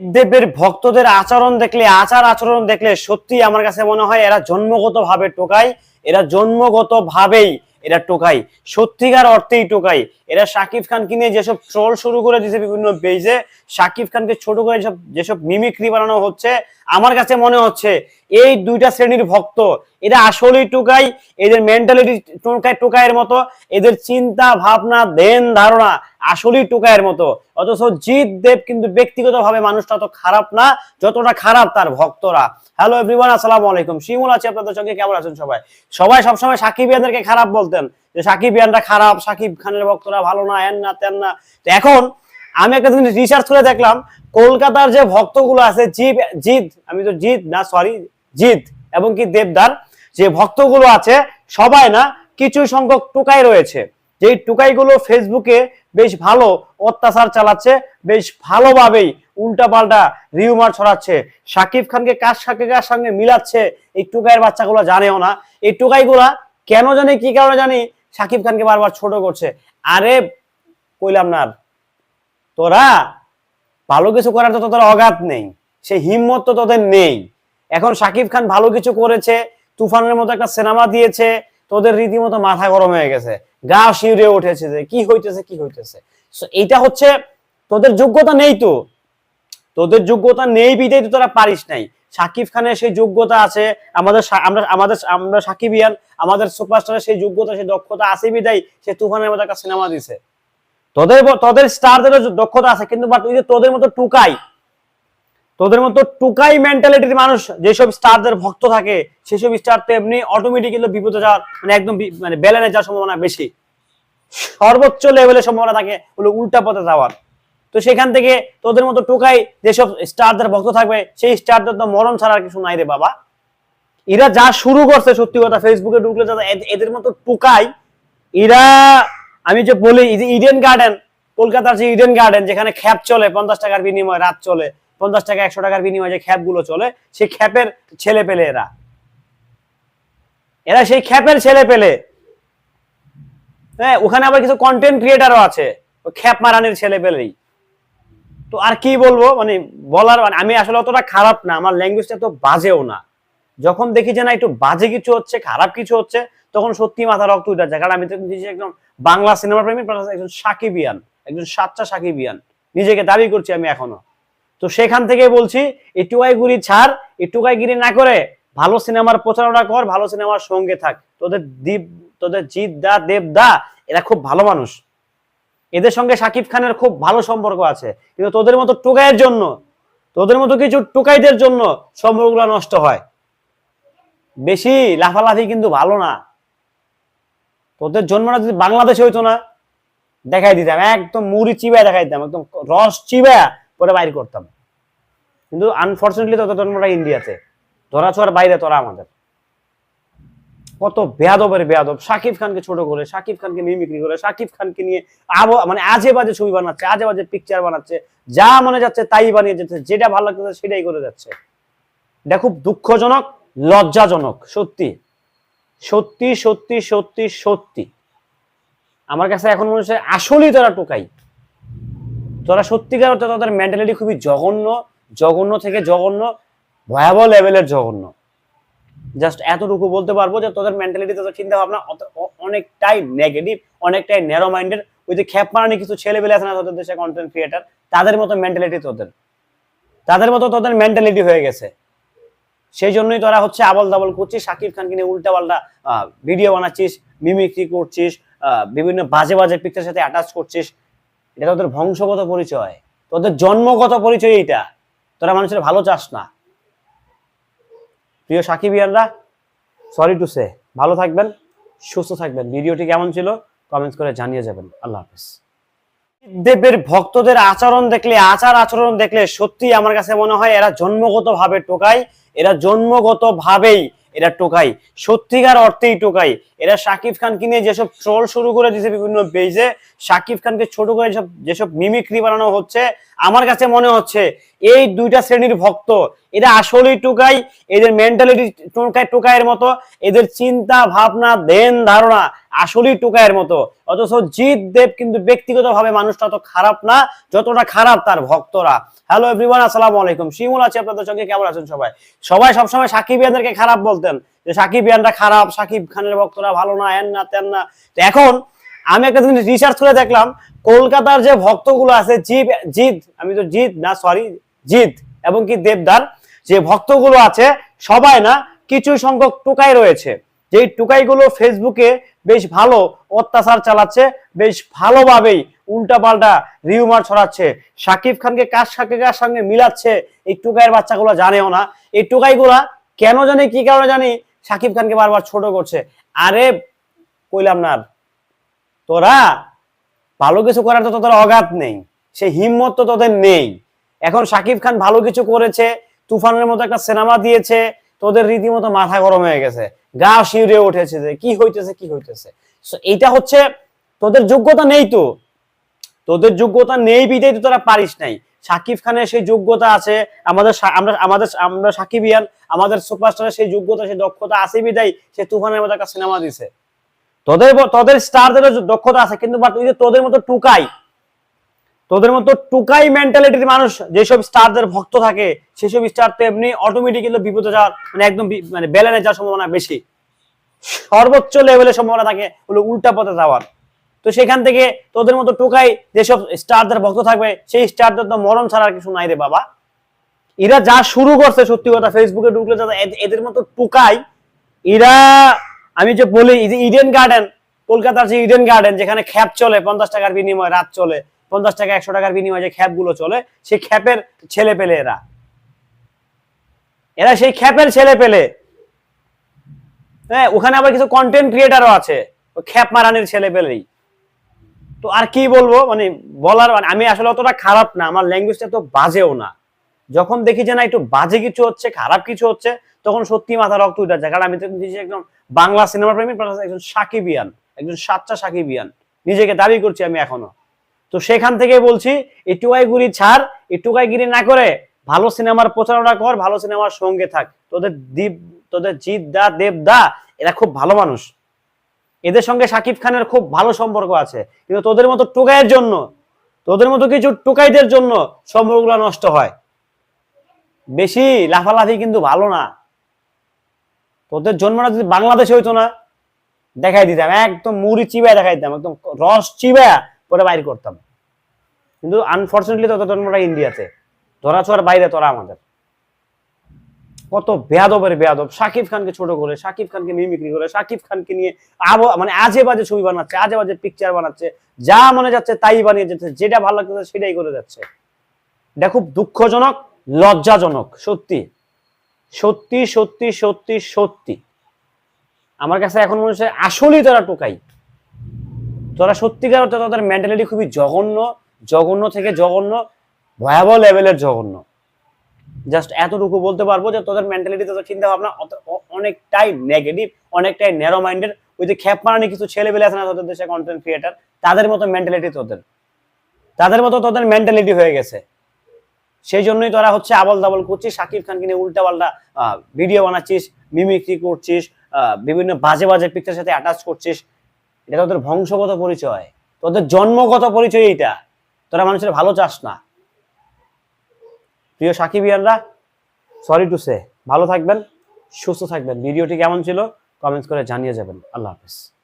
দেবের ভক্তদের আচরণ দেখলে, আচার আচরণ দেখলে সত্যি আমার কাছে মনে হয় এরা জন্মগত ভাবে টোকাই, এরা জন্মগত ভাবেই এরা টোকাই। সত্যিকার অর্থেই টোকাই। এরা শাকিব খানকে নিয়ে যেসব ট্রল শুরু করে দিয়েছে বিভিন্ন পেজে শাকিব খানকে ছোট করে যেসব যেসব মিমিক্রি বানানো হচ্ছে আমার কাছে মনে হচ্ছে এই দুইটা শ্রেণির ভক্ত, এরা আসলেই টোকাই, এদের মেন্টালিটি টোকাই, টোকাইয়ের মতো, এদের চিন্তা, ভাবনা, দেন, ধারণা আসলেই টোকাইয়ের মতো। অথচ জিৎ দেব কিন্তু ব্যক্তিগতভাবে মানুষটা তো খারাপ না, যতটা খারাপ তার ভক্তরা। হ্যালো এভরিওয়ান আসসালামু আলাইকুম। শিমুল আছে আপনাদের সঙ্গে, কেমন আছেন সবাই? সবাই সবসময় সাকিব ইয়ানদেরকে খারাপ বলতেন, যে সাকিব ইয়ানরা খারাপ, সাকিব খানের ভক্তরা ভালো না, এন না, তেন না। তো এখন আমি একটা জিনিস রিসার্চ করে দেখলাম কলকাতার যে ভক্তগুলো আছে জিপ জিৎ আমি তো জিৎ না সরি জিৎ এবং কি দেবদার, যে ভক্তগুলো আছে, সবাই না কিছু সংখ্যক টুকাই রয়েছে। যে টুকাইগুলো ফেসবুকে বেশ ভালো অত্যাচার চালাচ্ছে, বেশ ভালোভাবেই উল্টাপাল্টা রিউমার ছড়াচ্ছে। সাকিব খানকে কার সাথে কার সঙ্গে মিলাচ্ছে, এই টুকাইয়ের বাচ্চাগুলো জানেও না। এই টুকাইগুলা কেন জানি, কি কারণে জানি, সাকিব খানকে বারবার ছোট করছে। আরে, কইলাম না। তোরা ভালো কিছু করার তো তোদের অগাধ নেই সেই হিম্মত তো তোদের নেই। এখন সাকিব খান ভালো কিছু করেছে, তুফানের মতো একটা সিনেমা দিয়েছে, তোদের রীতিমতো মাথা গরম হয়ে গেছে, গা শিউরে উঠেছে যে কি হইতেছে কি হইতেছে। এইটা হচ্ছে তোদের যোগ্যতা নেই তো। তোদের যোগ্যতা নেই বিদায় তো তোরা পারিস নাই। সাকিব খানের সেই যোগ্যতা আছে, আমাদের আমরা আমাদের আমরা সাকিবিয়ান, আমাদের সুপারস্টারের সেই যোগ্যতা, সেই দক্ষতা আছে বিদায় সে তুফানের মতো একটা সিনেমা দিছে। তোদের তোদের স্টারদের দক্ষতা আছে, কিন্তু বাট ওই যে তোদের মতো টুকাই, তোদের মতো টুকাই মেন্টালিটির মানুষ যেসব স্টারদের ভক্ত থাকে, সেসব স্টার তো এমনি অটোমেটিক্যালি বিপদে যাওয়ার মানে একদম মানে বেলেনে যাওয়ার সম্ভাবনা বেশি। সর্বোচ্চ লেভেলের সম্ভাবনা থাকে হলো উল্টা পথে যাওয়ার। তো সেখান থেকে তোদের মতো টুকাই যেসব স্টারদের ভক্ত থাকবে, সেই স্টারদের তো মরণ ছাড়া আর কিছু নাই রে বাবা। এরা যা শুরু করছে সত্যি কথা ফেসবুকে ঢুকলে যারা এদের মতো টুকাই, এরা আমি যে বলি ইডেন গার্ডেন কলকাতার যে ইডেন গার্ডেন যেখানে খ্যাপ চলে, পঞ্চাশ টাকার বিনিময়ে রাত চলে, পঞ্চাশ টাকা, একশো টাকার বিনিময়ে যে খ্যাপগুলো চলে, সেই খ্যাপের ছেলে পেলে এরা। এরা সেই খ্যাপের ছেলে পেলে। হ্যাঁ ওখানে আবার কিছু কন্টেন্ট ক্রিয়েটারও আছে খ্যাপ মারানির ছেলে পেলেই। তো আর কি বলব? মানে বলার মানে আমি আসলে অতটা খারাপ না, আমার ল্যাঙ্গুয়েজটা তো বাজেও না। যখন দেখি যে না একটু বাজে কিছু হচ্ছে, খারাপ কিছু হচ্ছে, তখন সত্যি মাথা রক্ত উঠে যায়। কারণ আমি তো নিজে একদম বাংলা সিনেমা প্রেমী একজন সাকিবিয়ান, একজন সাচ্চা সাকিবিয়ান। নিজেকে দাবি করছি আমি এখনও। তো সেখান থেকে বলছি এই টুকাইগুড়ি ছাড় এই টুকাইগিরি না করে, ভালো সিনেমার প্রচারণা কর, ভালো সিনেমার সঙ্গে থাক। তোদের দীপ, তোদের জিৎ দা, দেব দা, এরা খুব ভালো মানুষ। এদের সঙ্গে সাকিব খানের খুব ভালো সম্পর্ক আছে। কিন্তু তোদের মতো টোকাইয়ের জন্য, তোদের মতো কিছু টোকাইদের জন্য সম্পর্কগুলো নষ্ট হয়। বেশি লাফালাফি কিন্তু ভালো না। তোদের জন্মটা যদি বাংলাদেশে হইতো না, দেখাই দিতাম, একদম মুড়ি চিবায় দেখাই দিতাম, একদম রস চিবায় পরে বাইর করতাম। কিন্তু আনফর্চুনেটলি তোদের জন্মটা ইন্ডিয়াতে। ধরা ছোঁয়ার বাইরে তোরা আমাদের। কত বেয়াদবের বেয়াদব। সাকিব খানকে ছোট করে, সাকিব খানকে মিমিক্রি করে, সাকিব খানকে নিয়ে আবো মানে আজে বাজে ছবি বানাচ্ছে, আজে বাজে পিকচার বানাচ্ছে। যা মনে যাচ্ছে তাই বানিয়ে যাচ্ছে, যেটা ভালো লাগতেছে সেটাই করে যাচ্ছে। এটা খুব দুঃখজনক। লজ্জাজনক, সত্যি। সত্যি সত্যি সত্যি সত্যি। আমার কাছে এখন মনে হচ্ছে আসলেই তোরা টোকাই। তোরা সত্যিকার অর্থে তোদের মেন্টালিটি খুবই জঘন্য জঘন্য থেকে জঘন্য, ভয়াবহ লেভেলের জঘন্য। জাস্ট এতটুকু বলতে পারব যে তোদের মেন্টালিটি তোদের চিন্তা ভাবনা অনেকটাই নেগেটিভ অনেকটাই ন্যারো মাইন্ডেড ওই যে খ্যাপ মারানি কিছু ছেলেবেলে আছে না তোদের দেশে কন্টেন্ট ক্রিয়েটার তাদের মতো মেন্টালিটি তোদের। তাদের মতো তোদের মেন্টালিটি হয়ে গেছে। সেই জন্যই তোরা হচ্ছে আবল দাবল করছিস সাকিব খানকে নিয়ে উল্টা পাল্টা ভিডিও বানাচ্ছিস মিমিক্রি করছিস বিভিন্ন বাজে বাজে পিকচার সাথে অ্যাটাচ করছিস। এটা তোদের বংশগত পরিচয়, তোদের জন্মগত পরিচয় এইটা। তোরা মানুষের ভালো চাস না। প্রিয় সাকিবিয়ানরা সরি টু সে ভালো থাকবেন, সুস্থ থাকবেন। ভিডিওটি কেমন ছিল কমেন্টস করে জানিয়ে যাবেন। আল্লাহ হাফিজ। দেবের ভক্তদের আচরণ দেখলে, আচার আচরণ দেখলে সত্যি আমার কাছে মনে হয় এরা জন্মগত ভাবে টোকাই এরা জন্মগত ভাবেই এরা টোকাই। সত্যিকার অর্থেই টোকাই। এরা সাকিব খানকে নিয়ে যেসব ট্রল শুরু করে দিয়েছে বিভিন্ন পেজে সাকিব খানকে ছোট করে যেসব যেসব মিমিক্রি বানানো হচ্ছে, আমার কাছে মনে হচ্ছে এই দুইটা শ্রেণির ভক্ত, এরা আসলেই টোকাই, এদের মেন্টালিটি টোকাই, টোকাইয়ের মতো, এদের চিন্তা ভাবনা দেন ধারণা আসলেই টোকাইয়ের মতো। অথচ জিৎ দেব কিন্তু ব্যক্তিগতভাবে মানুষটা তো খারাপ না, যতটা খারাপ তার ভক্তরা। হ্যালো এভরিওয়ান আসসালামু আলাইকুম। শিমুল আছে আপনাদের সঙ্গে, কেমন আছেন সবাই? সবাই সবসময় সাকিব ইয়ানদেরকে খারাপ বলতেন। যে সাকিব ইয়ানরা খারাপ, সাকিব খানের ভক্তরা ভালো না, এন না, তেন না। তো এখন আমি একটা জিনিস রিসার্চ করে দেখলাম, কলকাতার যে ভক্তগুলো আছে জিপ জিৎ, আমি তো জিৎ না সরি জিৎ এবং কি দেবদার, যে ভক্তগুলো আছে, সবাই না, কিছু সংখ্যক টুকাই রয়েছে। যে টুকাইগুলো ফেসবুকে বেশ ভালো অত্যাচার চালাচ্ছে, বেশ ভালোভাবেই উল্টাপাল্টা রিউমার ছড়াচ্ছে। সাকিব খানকে কার সাথে কার সঙ্গে মিলাচ্ছে, এই টুকাইয়ের বাচ্চাগুলো জানেও না। এই টুকাইগুলা কেন জানি, কি কারণে জানি, সাকিব খানকে বারবার ছোট করছে। আরে, কইলাম না। তোরা ভালো কিছু করার তো তোদের অগাধ নেই সেই হিম্মত তো তোদের নেই। এখন সাকিব খান ভালো কিছু করেছে, তুফানের মতো একটা সিনেমা দিয়েছে তোদের রীতিমতো মাথা গরম হয়ে গেছে। গা শিউরে উঠেছে যে, কি হইতেছে কি হইতেছে? এইটা হচ্ছে, তোদের যোগ্যতা নেই তো। তোদের যোগ্যতা নেই বিদায় তো তোরা পারিস নাই। সাকিব খানের সেই যোগ্যতা আছে, আমাদের আমরা আমাদের আমরা সাকিবিয়ান আমাদের সুপারস্টারের সেই যোগ্যতা, সেই দক্ষতা আছে বিদায় সে তুফানের মতো একটা সিনেমা দিছে। তোদের তোদের স্টারদের দক্ষতা আছে, কিন্তু বাট ওই যে তোদের মতো টুকাই তোদের মতো টুকাই মেন্টালিটির মানুষ, যেসব স্টারদের ভক্ত থাকে, সেসব স্টার তেমনি অটোমেটিক্যালি বিপদে যাওয়ার মানে একদম মানে বেলানে যাওয়ার সম্ভাবনা বেশি। সর্বোচ্চ লেভেলের সম্ভাবনা থাকে হলো উল্টা পথে যাওয়ার। তো সেখান থেকে তোদের মতো টুকাই যেসব স্টারদের ভক্ত থাকবে, সেই স্টারদের তো মরণ ছাড়া আর কিছু নাই রে বাবা। এরা যা শুরু করছে, সত্যি কথা ফেসবুকে ঢুকলে যারা এদের মতো টুকাই, এরা, আমি যে বলি ইডেন গার্ডেন কলকাতার যে ইডেন গার্ডেন যেখানে খ্যাপ চলে, পঞ্চাশ টাকার বিনিময়ে রাত চলে পঞ্চাশ টাকা, একশো টাকার বিনিময়ে খ্যাপগুলো চলে, সেই খ্যাপের ছেলে পেলে এরা। এরা সেই খ্যাপের ছেলে পেলে। হ্যাঁ ওখানে আবার কিছু কন্টেন্ট ক্রিয়েটারও আছে খ্যাপ মারানির ছেলে পেলেই। তো আর কি বলব মানে বলার মানে আমি আসলে অতটা খারাপ না, আমার ল্যাঙ্গুয়েজটা তো বাজেও না। যখন দেখি যে না, একটু বাজে কিছু হচ্ছে, খারাপ কিছু হচ্ছে, তখন সত্যি মাথা রক্ত উঠে যায়। কারণ আমি তো নিজে একদম বাংলা সিনেমা প্রেমী একজন সাকিবিয়ান, একজন সাচ্চা সাকিবিয়ান। নিজেকে দাবি করছি আমি এখনও। তো সেখান থেকে বলছি, এই টুকাইগুড়ি ছাড়, এই টুকাইগিরি না করে ভালো সিনেমার প্রচারণা কর, ভালো সিনেমার সঙ্গে থাক। তোদের দীপ, তোদের জিৎ দা, দেব দা, এরা খুব ভালো মানুষ। এদের সঙ্গে সাকিব খানের খুব ভালো সম্পর্ক আছে। কিন্তু তোদের মতো টুকাইয়ের জন্য, তোদের মতো কিছু টুকাইদের জন্য সম্পর্কগুলো নষ্ট হয়। বেশি লাফালাফি কিন্তু ভালো না। তোদের জন্মটা যদি বাংলাদেশে হইতো না, দেখাই দিতাম, একদম মুড়ি চিবায় দেখাই দিতাম, একদম রস চিবায় পরে বাইর করতাম। কিন্তু আনফর্চুনেটলি তোদের জন্মটা ইন্ডিয়াতে। ধরা ছোঁয়ার বাইরে তোরা আমাদের। কত বেয়াদবের বেয়াদব। সাকিব খানকে ছোট করে, সাকিব খানকে মিমিক্রি করে, সাকিব খানকে নিয়ে আবো মানে আজে বাজে ছবি বানাচ্ছে আজে বাজে পিকচার বানাচ্ছে। যা মনে যাচ্ছে তাই বানিয়ে যাচ্ছে যেটা ভালো লাগতেছে সেটাই করে যাচ্ছে। এটা খুব দুঃখজনক, লজ্জাজনক, সত্যি। সত্যি সত্যি সত্যি সত্যি। আমার কাছে এখন মনে হচ্ছে আসলেই তারা টোকাই। তোরা সত্যিকার অর্থে তোদের মেন্টালিটি খুবই জঘন্য জঘন্য থেকে জঘন্য, ভয়াবহ লেভেলের জঘন্য। জাস্ট এতটুকু বলতে পারব যে তোদের মেন্টালিটি তোদের চিন্তা ভাবনা অনেকটাই নেগেটিভ অনেকটাই ন্যারো মাইন্ডেড ওই যে খ্যাপ মারানি কিছু ছেলে পেলে আছে না তাদের দেশে কন্টেন্ট ক্রিয়েটার তাদের মতো মেন্টালিটি তোদের। তাদের মতো তোদের মেন্টালিটি হয়ে গেছে। সেই জন্যই তোরা হচ্ছে আবল দাবল করছিস সাকিব খানকে নিয়ে উল্টা পাল্টা ভিডিও বানাচ্ছিস মিমিক্রি করছিস বিভিন্ন বাজে বাজে পিকচার সাথে অ্যাটাচ করছিস এটা তোদের বংশগত পরিচয়। তোদের জন্মগত পরিচয় এইটা। তোরা মানুষের ভালো চাস না। প্রিয় সাকিব ইয়াররা সরি টু সে ভালো থাকবেন, সুস্থ থাকবেন। ভিডিওটি কেমন ছিল কমেন্টস করে জানিয়ে যাবেন। আল্লাহ হাফিজ।